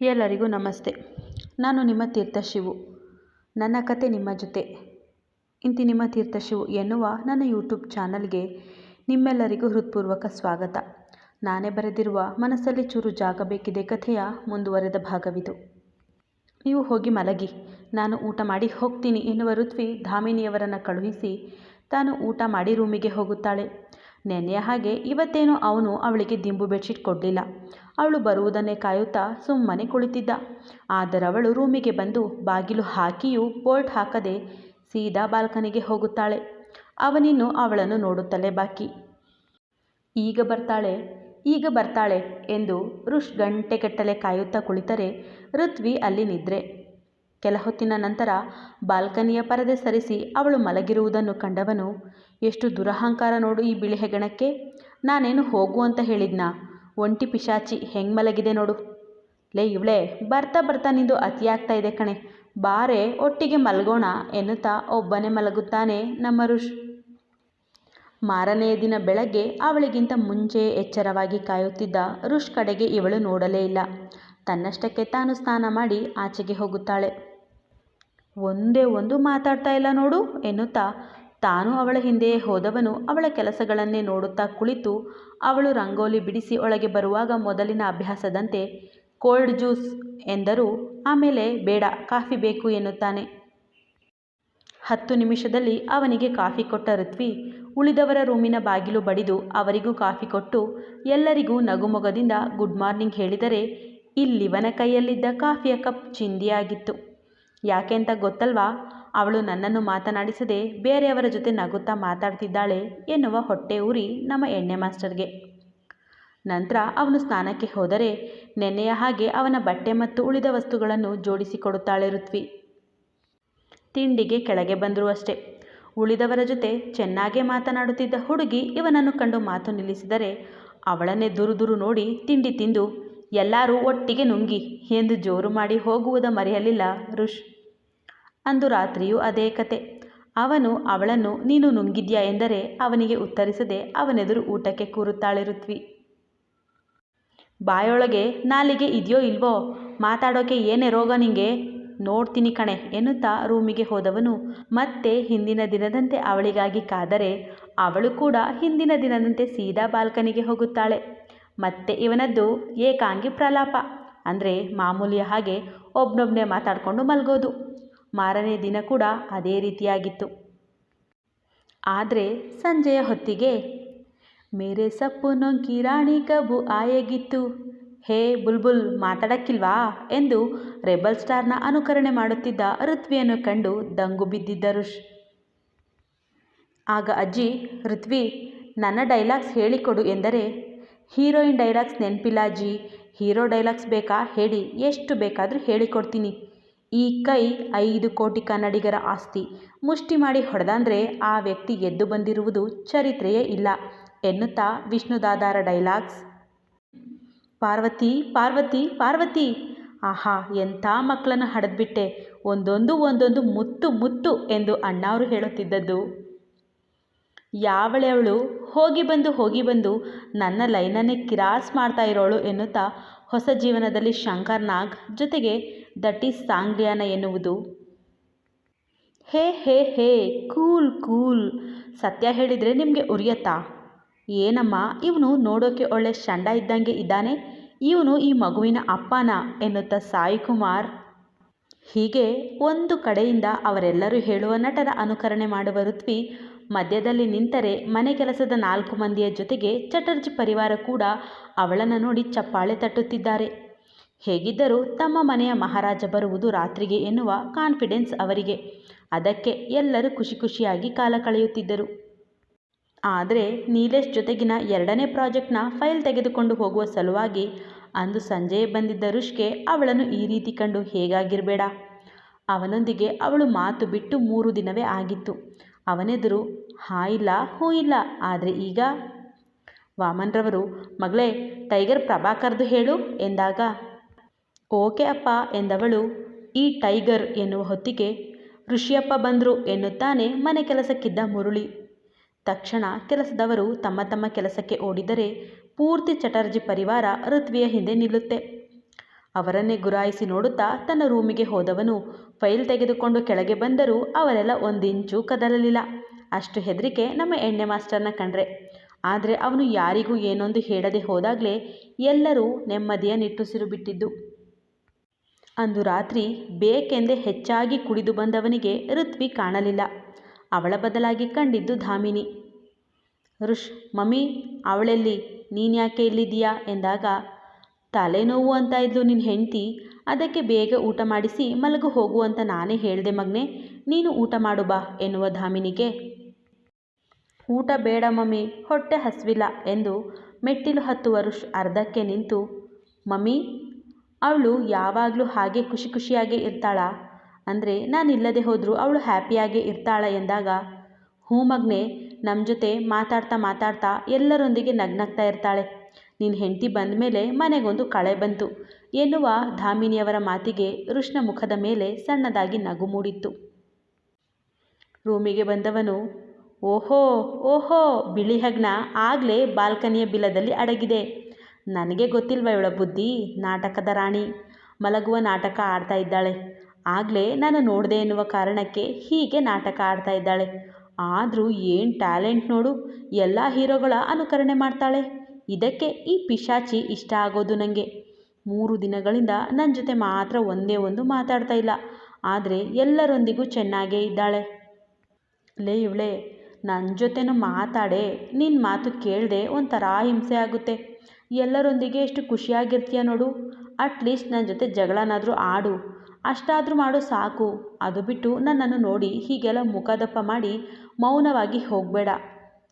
ಎಲ್ಲರಿಗೂ ನಮಸ್ತೆ. ನಾನು ನಿಮ್ಮ ತೀರ್ಥಶಿವು ನನ್ನ ಕತೆ ನಿಮ್ಮ ಜೊತೆ. ಇಂತಿ ನಿಮ್ಮ ತೀರ್ಥಶಿವು ಎನ್ನುವ ನನ್ನ ಯೂಟ್ಯೂಬ್ ಚಾನಲ್ಗೆ ನಿಮ್ಮೆಲ್ಲರಿಗೂ ಹೃತ್ಪೂರ್ವಕ ಸ್ವಾಗತ. ನಾನೇ ಬರೆದಿರುವ ಮನಸ್ಸಲ್ಲಿ ಚೂರು ಜಾಗ ಬೇಕಿದೆ ಕಥೆಯ ಮುಂದುವರೆದ ಭಾಗವಿದು. ನೀವು ಹೋಗಿ ಮಲಗಿ. ನಾನು ಊಟ ಮಾಡಿ ಹೋಗ್ತೀನಿ ಎನ್ನುವ ಋತ್ವಿ ಧಾಮಿನಿಯವರನ್ನು ಕಳುಹಿಸಿ ತಾನು ಊಟ ಮಾಡಿ ರೂಮಿಗೆ ಹೋಗುತ್ತಾಳೆ. ನೆನ್ನೆಯ ಹಾಗೆ ಇವತ್ತೇನೋ ಅವನು ಅವಳಿಗೆ ದಿಂಬು ಬೆಡ್ಶೀಟ್ ಕೊಡಲಿಲ್ಲ. ಅವಳು ಬರುವುದನ್ನೇ ಕಾಯುತ್ತಾ ಸುಮ್ಮನೆ ಕುಳಿತಿದ್ದ. ಆದರವಳು ರೂಮಿಗೆ ಬಂದು ಬಾಗಿಲು ಹಾಕಿಯೂ ಬೋಲ್ಟ್ ಹಾಕದೆ ಸೀದಾ ಬಾಲ್ಕನಿಗೆ ಹೋಗುತ್ತಾಳೆ. ಅವನಿನ್ನು ಅವಳನ್ನು ನೋಡುತ್ತಲೇ ಬಾಕಿ. ಈಗ ಬರ್ತಾಳೆ? ಈಗ ಬರ್ತಾಳೆ ಎಂದು ಋಷ್ ಗಂಟೆಗಟ್ಟಲೆ ಕಾಯುತ್ತಾ ಕುಳಿತರೆ ಋತ್ವಿ ಅಲ್ಲಿ ನಿದ್ರೆ. ಕೆಲ ಹೊತ್ತಿನ ನಂತರ ಬಾಲ್ಕನಿಯ ಪರದೆ ಸರಿಸಿ ಅವಳು ಮಲಗಿರುವುದನ್ನು ಕಂಡವನು, ಎಷ್ಟು ದುರಹಂಕಾರ ನೋಡು ಈ ಬಿಳಿ ಹೆಗಣಕ್ಕೆ. ನಾನೇನು ಹೋಗು ಅಂತ ಹೇಳಿದ್ನಾ? ಒಂಟಿ ಪಿಶಾಚಿ ಹೆಂಗೆ ಮಲಗಿದೆ ನೋಡು. ಲೇ ಇವಳೆ, ಬರ್ತಾ ಬರ್ತಾ ನಿಂದು ಅತಿಯಾಗ್ತಾ ಇದೆ ಕಣೆ. ಬಾರೆ, ಒಟ್ಟಿಗೆ ಮಲಗೋಣ ಎನ್ನುತ್ತಾ ಒಬ್ಬನೇ ಮಲಗುತ್ತಾನೆ ನಮ್ಮ ಋಷ್ ಮಾರನೆಯ ದಿನ ಬೆಳಗ್ಗೆ ಅವಳಿಗಿಂತ ಮುಂಚೆ ಎಚ್ಚರವಾಗಿ ಕಾಯುತ್ತಿದ್ದ ಋಷ್ ಕಡೆಗೆ ಇವಳು ನೋಡಲೇ ಇಲ್ಲ. ತನ್ನಷ್ಟಕ್ಕೆ ತಾನು ಸ್ನಾನ ಮಾಡಿ ಆಚೆಗೆ ಹೋಗುತ್ತಾಳೆ. ಒಂದೇ ಒಂದು ಮಾತಾಡ್ತಾ ಇಲ್ಲ ನೋಡು ಎನ್ನುತ್ತಾ. ತಾನು ಅವಳ ಹಿಂದೆಯೇ ಹೋದವನು ಅವಳ ಕೆಲಸಗಳನ್ನೇ ನೋಡುತ್ತಾ ಕುಳಿತು ಅವಳು ರಂಗೋಲಿ ಬಿಡಿಸಿ ಒಳಗೆ ಬರುವಾಗ ಮೊದಲಿನ ಅಭ್ಯಾಸದಂತೆ, ಕೋಲ್ಡ್ ಜ್ಯೂಸ್ ಎಂದರೂ, ಆಮೇಲೆ ಬೇಡ, ಕಾಫಿ ಬೇಕು ಎನ್ನುತ್ತಾನೆ. ಹತ್ತು ನಿಮಿಷದಲ್ಲಿ ಅವನಿಗೆ ಕಾಫಿ ಕೊಟ್ಟ ಋತ್ವಿ ಉಳಿದವರ ರೂಮಿನ ಬಾಗಿಲು ಬಡಿದು ಅವರಿಗೂ ಕಾಫಿ ಕೊಟ್ಟು, ಎಲ್ಲರಿಗೂ ನಗುಮೊಗದಿಂದ ಗುಡ್ ಮಾರ್ನಿಂಗ್ ಹೇಳಿದರೆ, ಇಲ್ಲಿವನ ಕೈಯಲ್ಲಿದ್ದ ಕಾಫಿಯ ಕಪ್ ಚಿಂದಿಯಾಗಿತ್ತು. ಯಾಕೆಂತ ಗೊತ್ತಲ್ವಾ? ಅವಳು ನನ್ನನ್ನು ಮಾತನಾಡಿಸದೆ ಬೇರೆಯವರ ಜೊತೆ ನಗುತ್ತಾ ಮಾತಾಡ್ತಿದ್ದಾಳೆ ಎನ್ನುವ ಹೊಟ್ಟೆ ಉರಿ ನಮ್ಮ ಎಣ್ಣೆ ಮಾಸ್ಟರ್ಗೆ. ನಂತರ ಅವನು ಸ್ನಾನಕ್ಕೆ ಹೋದರೆ ನೆನ್ನೆಯ ಹಾಗೆ ಅವನ ಬಟ್ಟೆ ಮತ್ತು ಉಳಿದ ವಸ್ತುಗಳನ್ನು ಜೋಡಿಸಿಕೊಡುತ್ತಾಳೆ ಋತ್ವಿ. ತಿಂಡಿಗೆ ಕೆಳಗೆ ಬಂದರೂ ಅಷ್ಟೇ ಉಳಿದವರ ಜೊತೆ ಚೆನ್ನಾಗೇ ಮಾತನಾಡುತ್ತಿದ್ದ ಹುಡುಗಿ ಇವನನ್ನು ಕಂಡು ಮಾತು ನಿಲ್ಲಿಸಿದರೆ ಅವಳನ್ನೇ ದುರು ದುರು ನೋಡಿ ತಿಂಡಿ ತಿಂದು, ಎಲ್ಲರೂ ಒಟ್ಟಿಗೆ ನುಂಗಿ, ಎಂದು ಜೋರು ಮಾಡಿ ಹೋಗುವುದ ಮರೆಯಲಿಲ್ಲ ಋಷ್. ಅಂದು ರಾತ್ರಿಯೂ ಅದೇ ಕತೆ. ಅವನು, ಅವಳನ್ನು, ನೀನು ನುಂಗಿದ್ಯಾ ಎಂದರೆ ಅವನಿಗೆ ಉತ್ತರಿಸದೆ ಅವನೆದುರು ಊಟಕ್ಕೆ ಕೂರುತ್ತಾಳೆ ಋತ್ವಿ ಬಾಯೊಳಗೆ, ನಾಲಿಗೆ ಇದೆಯೋ ಇಲ್ವೋ, ಮಾತಾಡೋಕೆ ಏನೇ ರೋಗ ನಿಂಗೆ? ನೋಡ್ತೀನಿ ಕಣೆ ಎನ್ನುತ್ತಾ ರೂಮಿಗೆ ಹೋದವನು. ಮತ್ತೆ ಹಿಂದಿನ ದಿನದಂತೆ ಅವಳಿಗಾಗಿ ಕಾದರೆ ಅವಳು ಕೂಡ ಹಿಂದಿನ ದಿನದಂತೆ ಸೀದಾ ಬಾಲ್ಕನಿಗೆ ಹೋಗುತ್ತಾಳೆ. ಮತ್ತೆ ಇವನದ್ದು ಏಕಾಂಗಿ ಪ್ರಲಾಪ. ಅಂದರೆ ಮಾಮೂಲಿಯ ಹಾಗೆ ಒಬ್ನೊಬ್ಬನೇ ಮಾತಾಡಿಕೊಂಡು ಮಲಗೋದು. ಮಾರನೇ ದಿನ ಕೂಡ ಅದೇ ರೀತಿಯಾಗಿತ್ತು. ಆದರೆ ಸಂಜೆಯ ಹೊತ್ತಿಗೆ ಮೇರೆ ಸಪ್ಪು ಕಿರಾಣಿ ಕಬು ಆಯಗಿತ್ತು. ಹೇ ಬುಲ್ಬುಲ್ ಮಾತಾಡಕ್ಕಿಲ್ವಾ ಎಂದು ರೆಬಲ್ ಸ್ಟಾರ್ನ ಅನುಕರಣೆ ಮಾಡುತ್ತಿದ್ದ ಋತ್ವಿಯನ್ನು ಕಂಡು ದಂಗು ಬಿದ್ದಿದ್ದ ಋಷ್. ಆಗ ಅಜ್ಜಿ, ಋತ್ವಿ, ನನ್ನ ಡೈಲಾಗ್ಸ್ ಹೇಳಿಕೊಡು ಎಂದರೆ ಹೀರೋಯಿನ್ ಡೈಲಾಗ್ಸ್ ನೆನಪಿಲ್ಲ ಅಜ್ಜಿ. ಹೀರೋ ಡೈಲಾಗ್ಸ್ ಬೇಕಾ? ಹೇಳಿ, ಎಷ್ಟು ಬೇಕಾದರೂ ಹೇಳಿಕೊಡ್ತೀನಿ. ಈ ಕೈ ಐದು ಕೋಟಿ ಕನ್ನಡಿಗರ ಆಸ್ತಿ. ಮುಷ್ಟಿ ಮಾಡಿ ಹೊಡೆದಂದ್ರೆ ಆ ವ್ಯಕ್ತಿ ಎದ್ದು ಬಂದಿರುವುದು ಚರಿತ್ರೆಯೇ ಇಲ್ಲ. ಎನ್ನುತ್ತಾ ವಿಷ್ಣುದಾದಾರ ಡೈಲಾಗ್ಸ್. ಪಾರ್ವತಿ ಪಾರ್ವತಿ ಪಾರ್ವತಿ! ಆಹಾ, ಎಂಥ ಮಕ್ಕಳನ್ನು ಹಡೆದ್ಬಿಟ್ಟೆ. ಒಂದೊಂದು ಒಂದೊಂದು ಮುತ್ತು ಮುತ್ತು ಎಂದು ಅಣ್ಣಾವ್ರು ಹೇಳುತ್ತಿದ್ದದ್ದು. ಯಾವಳೆ ಅವಳು? ಹೋಗಿ ಬಂದು ಹೋಗಿ ಬಂದು ನನ್ನ ಲೈನನ್ನೇ ಕಿರಾಸ್ ಮಾಡ್ತಾ ಇರೋಳು ಎನ್ನುತ್ತಾ ಹೊಸ ಜೀವನದಲ್ಲಿ ಶಂಕರ್ ನಾಗ್ ಜೊತೆಗೆ ದಟ್ ಈಸ್ ಸಾಂಗ್ಲಿಯಾನ ಎನ್ನುವುದು. ಹೇ ಹೇ ಹೇ, ಕೂಲ್ ಕೂಲ್, ಸತ್ಯ ಹೇಳಿದರೆ ನಿಮಗೆ ಉರಿಯತ್ತಾ? ಏನಮ್ಮ, ಇವನು ನೋಡೋಕೆ ಒಳ್ಳೆ ಶಂಡ ಇದ್ದಂಗೆ ಇದ್ದಾನೆ, ಇವನು ಈ ಮಗುವಿನ ಅಪ್ಪನ ಎನ್ನುತ್ತಾ ಸಾಯಿ ಕುಮಾರ್. ಹೀಗೆ ಒಂದು ಕಡೆಯಿಂದ ಅವರೆಲ್ಲರೂ ಹೇಳುವ ನಟರ ಅನುಕರಣೆ ಮಾಡುವ ಋತ್ವಿ ಮಧ್ಯದಲ್ಲಿ ನಿಂತರೆ ಮನೆ ಕೆಲಸದ ನಾಲ್ಕು ಮಂದಿಯ ಜೊತೆಗೆ ಚಟರ್ಜಿ ಪರಿವಾರ ಕೂಡ ಅವಳನ್ನು ನೋಡಿ ಚಪ್ಪಾಳೆ ತಟ್ಟುತ್ತಿದ್ದಾರೆ. ಹೇಗಿದ್ದರೂ ತಮ್ಮ ಮನೆಯ ಮಹಾರಾಜ ಬರುವುದು ರಾತ್ರಿಗೆ ಎನ್ನುವ ಕಾನ್ಫಿಡೆನ್ಸ್ ಅವರಿಗೆ. ಅದಕ್ಕೆ ಎಲ್ಲರೂ ಖುಷಿ ಖುಷಿಯಾಗಿ ಕಾಲ ಕಳೆಯುತ್ತಿದ್ದರು. ಆದರೆ ನೀಲೇಶ್ ಜೊತೆಗಿನ ಎರಡನೇ ಪ್ರಾಜೆಕ್ಟ್ನ ಫೈಲ್ ತೆಗೆದುಕೊಂಡು ಹೋಗುವ ಸಲುವಾಗಿ ಅಂದು ಸಂಜೆಯೇ ಬಂದಿದ್ದ ರುಷ್ಕೆ ಅವಳನ್ನು ಈ ರೀತಿ ಕಂಡು ಹೇಗಾಗಿರಬೇಡ. ಅವನೊಂದಿಗೆ ಅವಳು ಮಾತು ಬಿಟ್ಟು ಮೂರು ದಿನವೇ ಆಗಿತ್ತು. ಅವನೆದುರು ಹಾ ಇಲ್ಲ, ಹೂ ಇಲ್ಲ. ಆದರೆ ಈಗ ವಾಮನ್ರವರು, ಮಗಳೇ, ಟೈಗರ್ ಪ್ರಭಾಕರ್ದು ಹೇಳು ಎಂದಾಗ, ಓಕೆ ಅಪ್ಪ ಎಂದವಳು, ಈ ಟೈಗರ್ ಎನ್ನುವ ಹೊತ್ತಿಗೆ ಋಷಿಯಪ್ಪ ಬಂದರು ಎನ್ನುತ್ತಾನೆ ಮನೆ ಕೆಲಸಕ್ಕಿದ್ದ ಮುರುಳಿ. ತಕ್ಷಣ ಕೆಲಸದವರು ತಮ್ಮ ತಮ್ಮ ಕೆಲಸಕ್ಕೆ ಓಡಿದರೆ ಪೂರ್ತಿ ಚಟರ್ಜಿ ಪರಿವಾರ ಋತ್ವಿಯ ಹಿಂದೆ ನಿಲ್ಲುತ್ತೆ. ಅವರನ್ನೇ ಗುರಾಯಿಸಿ ನೋಡುತ್ತಾ ತನ್ನ ರೂಮಿಗೆ ಹೋದವನು ಫೈಲ್ ತೆಗೆದುಕೊಂಡು ಕೆಳಗೆ ಬಂದರೂ ಅವರೆಲ್ಲ ಒಂದಿಂಚೂ ಕದಲಲಿಲ್ಲ. ಅಷ್ಟು ಹೆದರಿಕೆ ನಮ್ಮ ಎಣ್ಣೆ ಮಾಸ್ಟರ್ನ ಕಂಡ್ರೆ. ಆದರೆ ಅವನು ಯಾರಿಗೂ ಏನೊಂದು ಹೇಳದೆ ಹೋದಾಗಲೇ ಎಲ್ಲರೂ ನೆಮ್ಮದಿಯ ನಿಟ್ಟುಸಿರು ಬಿಟ್ಟಿದ್ದು. ಅಂದು ರಾತ್ರಿ ಬೇಕೆಂದೇ ಹೆಚ್ಚಾಗಿ ಕುಡಿದು ಬಂದವನಿಗೆ ಋತ್ವಿ ಕಾಣಲಿಲ್ಲ. ಅವಳ ಬದಲಾಗಿ ಕಂಡಿದ್ದು ಧಾಮಿನಿ. ಋಷ್, ಮಮ್ಮಿ, ಅವಳೆಲ್ಲಿ? ನೀನ್ಯಾಕೆ ಇಲ್ಲಿದ್ದೀಯಾ? ಎಂದಾಗ, ತಲೆನೋವು ಅಂತ ಇದ್ಲು ನಿನ್ನ ಹೆಂಡತಿ, ಅದಕ್ಕೆ ಬೇಗ ಊಟ ಮಾಡಿಸಿ ಮಲಗು ಹೋಗು ಅಂತ ನಾನೇ ಹೇಳಿದೆ ಮಗ್ನೆ, ನೀನು ಊಟ ಮಾಡು ಬಾ ಎನ್ನುವ ಧಾಮಿನಿಗೆ ಊಟ ಬೇಡ ಮಮ್ಮಿ, ಹೊಟ್ಟೆ ಹಸಿವಿಲ್ಲ ಎಂದು ಮೆಟ್ಟಿಲು ಹತ್ತುವ ಋಷ್ ಅರ್ಧಕ್ಕೆ ನಿಂತು, ಮಮ್ಮಿ, ಅವಳು ಯಾವಾಗಲೂ ಹಾಗೆ ಖುಷಿ ಖುಷಿಯಾಗೇ ಇರ್ತಾಳಾ? ಅಂದರೆ ನಾನು ಇಲ್ಲದೆ ಹೋದರೂ ಅವಳು ಹ್ಯಾಪಿಯಾಗೇ ಇರ್ತಾಳ ಎಂದಾಗ? ಹ್ಞೂ ಮಗ್ನೆ ನಮ್ಮ ಜೊತೆ ಮಾತಾಡ್ತಾ ಮಾತಾಡ್ತಾ ಎಲ್ಲರೊಂದಿಗೆ ನಗ್ನಗ್ತಾ ಇರ್ತಾಳೆ. ನಿನ್ನ ಹೆಂಡತಿ ಬಂದ ಮೇಲೆ ಮನೆಗೊಂದು ಕಳೆ ಬಂತು. ಎನ್ನುವ ಧಾಮಿನಿಯವರ ಮಾತಿಗೆ ಋಷ್ಣ ಮುಖದ ಮೇಲೆ ಸಣ್ಣದಾಗಿ ನಗು ಮೂಡಿತ್ತು. ರೂಮಿಗೆ ಬಂದವನು ಓಹೋ ಓಹೋ, ಬಿಳಿ ಹಗ್ನ ಆಗಲೇ ಬಾಲ್ಕನಿಯ ಬಿಲದಲ್ಲಿ ಅಡಗಿದೆ. ನನಗೆ ಗೊತ್ತಿಲ್ವ ಇವಳ ಬುದ್ಧಿ? ನಾಟಕದ ರಾಣಿ. ಮಲಗುವ ನಾಟಕ ಆಡ್ತಾ ಇದ್ದಾಳೆ. ಆಗಲೇ ನಾನು ನೋಡಿದೆ ಎನ್ನುವ ಕಾರಣಕ್ಕೆ ಹೀಗೆ ನಾಟಕ ಆಡ್ತಾ ಇದ್ದಾಳೆ. ಆದರೂ ಏನು ಟ್ಯಾಲೆಂಟ್ ನೋಡು, ಎಲ್ಲ ಹೀರೋಗಳ ಅನುಕರಣೆ ಮಾಡ್ತಾಳೆ. ಇದಕ್ಕೆ ಈ ಪಿಶಾಚಿ ಇಷ್ಟ ಆಗೋದು ನನಗೆ ಮೂರು ದಿನಗಳಿಂದ ನನ್ನ ಜೊತೆ ಮಾತ್ರ ಒಂದೇ ಒಂದು ಮಾತಾಡ್ತಾ ಇಲ್ಲ. ಆದರೆ ಎಲ್ಲರೊಂದಿಗೂ ಚೆನ್ನಾಗೇ ಇದ್ದಾಳೆ. ಲೇ ಇವಳೆ ನನ್ನ ಜೊತೆನೂ ಮಾತಾಡೆ ನಿನ್ನ ಮಾತು ಕೇಳದೆ ಒಂಥರ ಹಿಂಸೆ ಆಗುತ್ತೆ. ಎಲ್ಲರೊಂದಿಗೆ ಎಷ್ಟು ಖುಷಿಯಾಗಿರ್ತೀಯ ನೋಡು. ಅಟ್ಲೀಸ್ಟ್ ನನ್ನ ಜೊತೆ ಜಗಳನಾದರೂ ಆಡು. ಅಷ್ಟಾದರೂ ಮಾಡು ಸಾಕು. ಅದು ಬಿಟ್ಟು ನನ್ನನ್ನು ನೋಡಿ ಹೀಗೆಲ್ಲ ಮುಖದಪ್ಪ ಮಾಡಿ ಮೌನವಾಗಿ ಹೋಗಬೇಡ.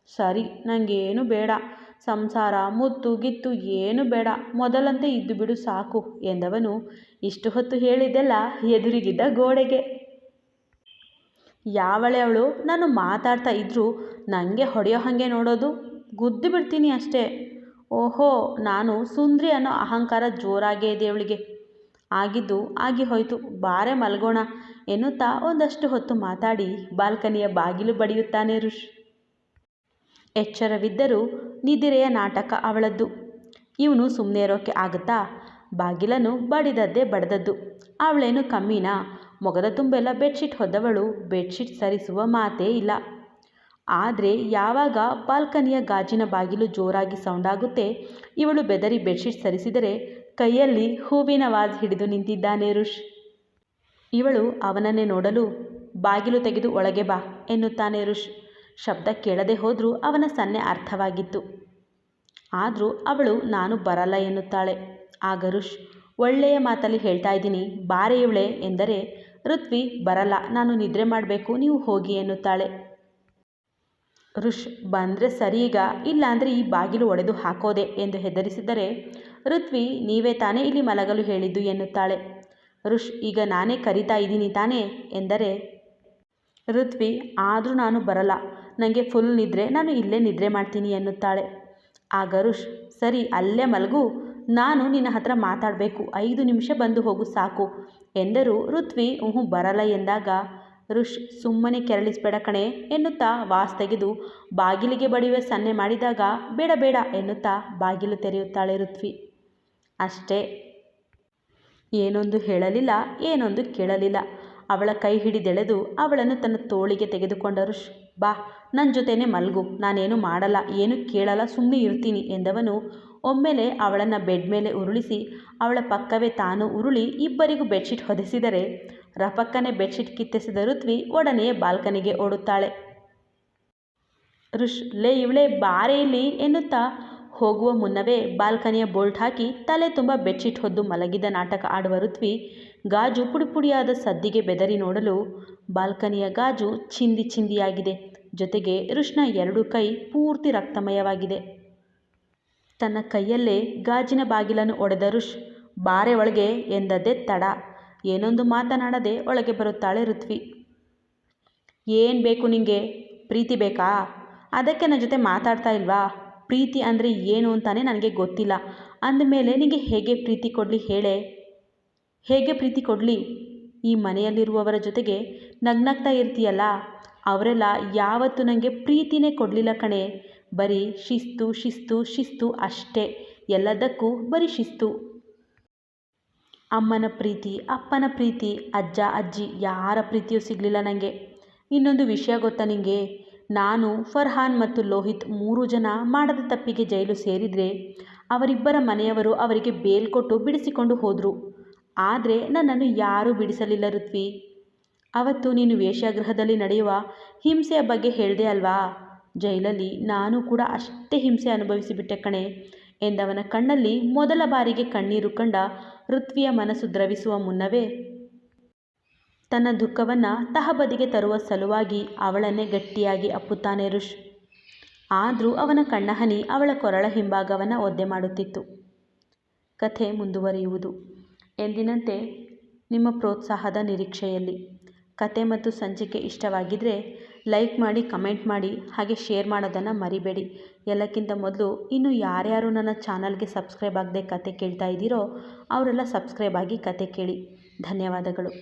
ಸರಿ ನನಗೇನು ಬೇಡ. ಸಂಸಾರ, ಮುತ್ತು, ಗಿತ್ತು ಏನು ಬೇಡ. ಮೊದಲಂತೆ ಇದ್ದು ಬಿಡು ಸಾಕು ಎಂದವನು ಇಷ್ಟು ಹೊತ್ತು ಹೇಳಿದ್ದೆಲ್ಲ ಎದುರಿಗಿದ್ದ ಗೋಡೆಗೆ. ಯಾವಳೆ ಅವಳು ನಾನು ಮಾತಾಡ್ತಾ ಇದ್ದರೂ ನನಗೆ ಹೊಡೆಯೋ ಹಾಗೆ ನೋಡೋದು ಗುದ್ದು ಬಿಡ್ತೀನಿ ಅಷ್ಟೇ. ಓಹೋ, ನಾನು ಸುಂದ್ರಿ ಅನ್ನೋ ಅಹಂಕಾರ ಜೋರಾಗೇ ಇದೆ ಅವಳಿಗೆ. ಆಗಿದ್ದು ಆಗಿ ಹೋಯಿತು. ಬಾರೆ ಮಲ್ಗೋಣ ಎನ್ನುತ್ತಾ ಒಂದಷ್ಟು ಹೊತ್ತು ಮಾತಾಡಿ ಬಾಲ್ಕನಿಯ ಬಾಗಿಲು ಬಡಿಯುತ್ತಾನೆ ಋಷ್. ಎಚ್ಚರವಿದ್ದರೂ ನಿದಿರೆಯ ನಾಟಕ ಅವಳದ್ದು. ಇವನು ಸುಮ್ಮನೆ ಇರೋಕ್ಕೆ ಆಗುತ್ತಾ ಬಾಗಿಲನ್ನು ಬಡಿದದ್ದೇ ಬಡ್ದದ್ದು. ಅವಳೇನು ಕಮ್ಮಿನಾ? ಮೊಗದ ತುಂಬೆಲ್ಲ ಬೆಡ್ಶೀಟ್ ಹೊದ್ದವಳು. ಬೆಡ್ಶೀಟ್ ಸರಿಸುವ ಮಾತೇ ಇಲ್ಲ. ಆದರೆ ಯಾವಾಗ ಬಾಲ್ಕನಿಯ ಗಾಜಿನ ಬಾಗಿಲು ಜೋರಾಗಿ ಸೌಂಡಾಗುತ್ತೆ ಇವಳು ಬೆದರಿ ಬೆಡ್ಶೀಟ್ ಸರಿಸಿದರೆ ಕೈಯಲ್ಲಿ ಹೂವಿನ ವಾಜ್ ಹಿಡಿದು ನಿಂತಿದ್ದಾನೆ ರುಷ್ ಇವಳು ಅವನನ್ನೇ ನೋಡಲು ಬಾಗಿಲು ತೆಗೆದು ಒಳಗೆ ಬಾ ಎನ್ನುತ್ತಾನೆ ರುಷ್ ಶಬ್ದ ಕೇಳದೆ ಹೋದರೂ ಅವನ ಸನ್ನೆ ಅರ್ಥವಾಗಿತ್ತು. ಆದರೂ ಅವಳು ನಾನು ಬರಲ್ಲ ಎನ್ನುತ್ತಾಳೆ. ಆಗ ರುಷ್ ಒಳ್ಳೆಯ ಮಾತಲ್ಲಿ ಹೇಳ್ತಾ ಇದ್ದೀನಿ, ಬಾರೆ ಇವಳೆ ಎಂದರೆ ಋತ್ವಿ, ಬರಲ್ಲ, ನಾನು ನಿದ್ರೆ ಮಾಡಬೇಕು, ನೀವು ಹೋಗಿ ಎನ್ನುತ್ತಾಳೆ. ಋಷ್, ಬಂದರೆ ಸರಿ ಈಗ ಇಲ್ಲಾಂದರೆ ಈ ಬಾಗಿಲು ಒಡೆದು ಹಾಕೋದೆ ಎಂದು ಹೆದರಿಸಿದರೆ ಋತ್ವಿ, ನೀವೇ ತಾನೇ ಇಲ್ಲಿ ಮಲಗಲು ಹೇಳಿದ್ದು ಎನ್ನುತ್ತಾಳೆ. ಋಷ್, ಈಗ ನಾನೇ ಕರಿತಾ ಇದ್ದೀನಿ ತಾನೇ ಎಂದರೆ ಋತ್ವಿ, ಆದರೂ ನಾನು ಬರಲ್ಲ ನನಗೆ ಫುಲ್ ನಿದ್ರೆ, ನಾನು ಇಲ್ಲೇ ನಿದ್ರೆ ಮಾಡ್ತೀನಿ ಎನ್ನುತ್ತಾಳೆ. ಆಗ ಋಷ್, ಸರಿ, ಅಲ್ಲೇ ಮಲಗು ನಾನು ನಿನ್ನ ಹತ್ರ ಮಾತಾಡಬೇಕು. ಐದು ನಿಮಿಷ ಬಂದು ಹೋಗು, ಸಾಕು, ಎಂದರು ಋತ್ವಿ. ಹ್ಞೂ ಬರಲ್ಲ ಎಂದಾಗ. ಋಷ್, ಸುಮ್ಮನೆ ಕೆರಳಿಸ್ಬೇಡ ಕಣೆ, ಎನ್ನುತ್ತಾ ವಾಸ್ ತೆಗೆದು ಬಾಗಿಲಿಗೆ ಬಡಿಯುವ ಸನ್ನೆ ಮಾಡಿದಾಗ, ಬೇಡ ಬೇಡ, ಎನ್ನುತ್ತಾ ಬಾಗಿಲು ತೆರೆಯುತ್ತಾಳೆ ಋತ್ವಿ. ಅಷ್ಟೇ. ಏನೊಂದು ಹೇಳಲಿಲ್ಲ, ಏನೊಂದು ಕೇಳಲಿಲ್ಲ. ಅವಳ ಕೈ ಹಿಡಿದೆಳೆದು ಅವಳನ್ನು ತನ್ನ ತೋಳಿಗೆ ತೆಗೆದುಕೊಂಡ ಋಷ್, ಬಾ ನನ್ನ ಜೊತೆನೇ ಮಲ್ಗು, ನಾನೇನು ಮಾಡಲ್ಲ, ಏನು ಕೇಳಲ್ಲ ಸುಮ್ಮನೆ ಇರ್ತೀನಿ, ಎಂದವನು ಒಮ್ಮೆಲೆ ಅವಳನ್ನು ಬೆಡ್ ಮೇಲೆ ಉರುಳಿಸಿ ಅವಳ ಪಕ್ಕವೇ ತಾನು ಉರುಳಿ ಇಬ್ಬರಿಗೂ ಬೆಡ್ಶೀಟ್ ಹೊದೆಸಿದರೆ, ರಪಕ್ಕನೆ ಬೆಡ್ಶೀಟ್ ಕಿತ್ತೆಸಿದ ಋತ್ವಿ ಒಡನೆಯೇ ಬಾಲ್ಕನಿಗೆ ಓಡುತ್ತಾಳೆ. ಋಷ್, ಲೇ ಇವಳೇ ಬಾರೆ ಇಲ್ಲಿ ಎನ್ನುತ್ತಾ ಹೋಗುವ ಮುನ್ನವೇ ಬಾಲ್ಕನಿಯ ಬೋಲ್ಟ್ ಹಾಕಿ ತಲೆ ತುಂಬ ಬೆಡ್ಶೀಟ್ ಹೊದ್ದು ಮಲಗಿದ ನಾಟಕ ಆಡುವ ಋತ್ವಿ ಗಾಜು ಪುಡಿಪುಡಿಯಾದ ಸದ್ದಿಗೆ ಬೆದರಿ ನೋಡಲು ಬಾಲ್ಕನಿಯ ಗಾಜು ಚಿಂದಿ ಚಿಂದಿಯಾಗಿದೆ. ಜೊತೆಗೆ ಋಷ್ನ ಎರಡು ಕೈ ಪೂರ್ತಿ ರಕ್ತಮಯವಾಗಿದೆ. ತನ್ನ ಕೈಯಲ್ಲೇ ಗಾಜಿನ ಬಾಗಿಲನ್ನು ಒಡೆದ ಋಷ್, ಬಾರೆ ಒಳಗೆ ಎಂದದ್ದೇ ತಡ. ಏನೊಂದು ಮಾತನಾಡದೆ ಒಳಗೆ ಬರುತ್ತಾಳೆ ಋತ್ವಿ. ಏನು ಬೇಕು ನಿಂಗೆ? ಪ್ರೀತಿ ಬೇಕಾ? ಅದಕ್ಕೆ ನನ್ನ ಜೊತೆ ಮಾತಾಡ್ತಾ ಇಲ್ವಾ? ಪ್ರೀತಿ ಅಂದರೆ ಏನು ಅಂತಾನೆ ನನಗೆ ಗೊತ್ತಿಲ್ಲ. ಅಂದಮೇಲೆ ನಿಮಗೆ ಹೇಗೆ ಪ್ರೀತಿ ಕೊಡಲಿ ಹೇಳೆ? ಹೇಗೆ ಪ್ರೀತಿ ಕೊಡಲಿ? ಈ ಮನೆಯಲ್ಲಿರುವವರ ಜೊತೆಗೆ ನಗ್ನಗ್ತಾ ಇರ್ತೀಯಲ್ಲ. ಅವರೆಲ್ಲ ಯಾವತ್ತೂ ನನಗೆ ಪ್ರೀತಿನೇ ಕೊಡಲಿಲ್ಲ ಕಣೆ. ಬರೀ ಶಿಸ್ತು ಶಿಸ್ತು ಶಿಸ್ತು ಅಷ್ಟೇ. ಎಲ್ಲದಕ್ಕೂ ಬರೀ ಶಿಸ್ತು. ಅಮ್ಮನ ಪ್ರೀತಿ, ಅಪ್ಪನ ಪ್ರೀತಿ, ಅಜ್ಜ, ಅಜ್ಜಿ, ಯಾರ ಪ್ರೀತಿಯೂ ಸಿಗಲಿಲ್ಲ ನನಗೆ ಇನ್ನೊಂದು ವಿಷಯ ಗೊತ್ತಾ ನಿನಗೆ ನಾನು, ಫರ್ಹಾನ್ ಮತ್ತು ಲೋಹಿತ್ ಮೂರು ಜನ ಮಾಡದ ತಪ್ಪಿಗೆ ಜೈಲು ಸೇರಿದರೆ ಅವರಿಬ್ಬರ ಮನೆಯವರು ಅವರಿಗೆ ಬೇಲ್ ಕೊಟ್ಟು ಬಿಡಿಸಿಕೊಂಡು ಹೋದರು. ಆದರೆ ನನ್ನನ್ನು ಯಾರೂ ಬಿಡಿಸಲಿಲ್ಲ ಋತ್ವಿ. ಅವತ್ತು ನೀನು ವೇಶ್ಯಾಗೃಹದಲ್ಲಿ ನಡೆಯುವ ಹಿಂಸೆಯ ಬಗ್ಗೆ ಹೇಳಿದೆ ಅಲ್ವಾ? ಜೈಲಲ್ಲಿ ನಾನು ಕೂಡ ಅಷ್ಟೇ ಹಿಂಸೆ ಅನುಭವಿಸಿಬಿಟ್ಟೆ ಕಣೆ ಎಂದವನ ಕಣ್ಣಲ್ಲಿ ಮೊದಲ ಬಾರಿಗೆ ಕಣ್ಣೀರು ಕಂಡ ಋತ್ವಿಯ ಮನಸ್ಸು ದ್ರವಿಸುವ ಮುನ್ನವೇ ತನ್ನ ದುಃಖವನ್ನು ತಹಬದಿಗೆ ತರುವ ಸಲುವಾಗಿ ಅವಳನ್ನೇ ಗಟ್ಟಿಯಾಗಿ ಅಪ್ಪುತ್ತಾನೆ ಋಷ್. ಆದರೂ ಅವನ ಕಣ್ಣಹನಿ ಅವಳ ಕೊರಳ ಹಿಂಭಾಗವನ್ನು ಒದ್ದೆ ಮಾಡುತ್ತಿತ್ತು. ಕಥೆ ಮುಂದುವರಿಯುವುದು. ಎಂದಿನಂತೆ ನಿಮ್ಮ ಪ್ರೋತ್ಸಾಹದ ನಿರೀಕ್ಷೆಯಲ್ಲಿ. ಕತೆ ಮತ್ತು ಸಂಚಿಕೆ ಇಷ್ಟವಾಗಿದ್ದರೆ ಲೈಕ್ ಮಾಡಿ, ಕಮೆಂಟ್ ಮಾಡಿ, ಹಾಗೆ ಶೇರ್ ಮಾಡೋದನ್ನು ಮರಿಬೇಡಿ. ಎಲ್ಲಕ್ಕಿಂತ ಮೊದಲು ಇನ್ನು ಯಾರ್ಯಾರು ನನ್ನ ಚಾನಲ್ಗೆ ಸಬ್ಸ್ಕ್ರೈಬ್ ಆಗದೆ ಕತೆ ಕೇಳ್ತಾ ಇದ್ದೀರೋ, ಅವರೆಲ್ಲ ಸಬ್ಸ್ಕ್ರೈಬ್ ಆಗಿ ಕತೆ ಕೇಳಿ. ಧನ್ಯವಾದಗಳು.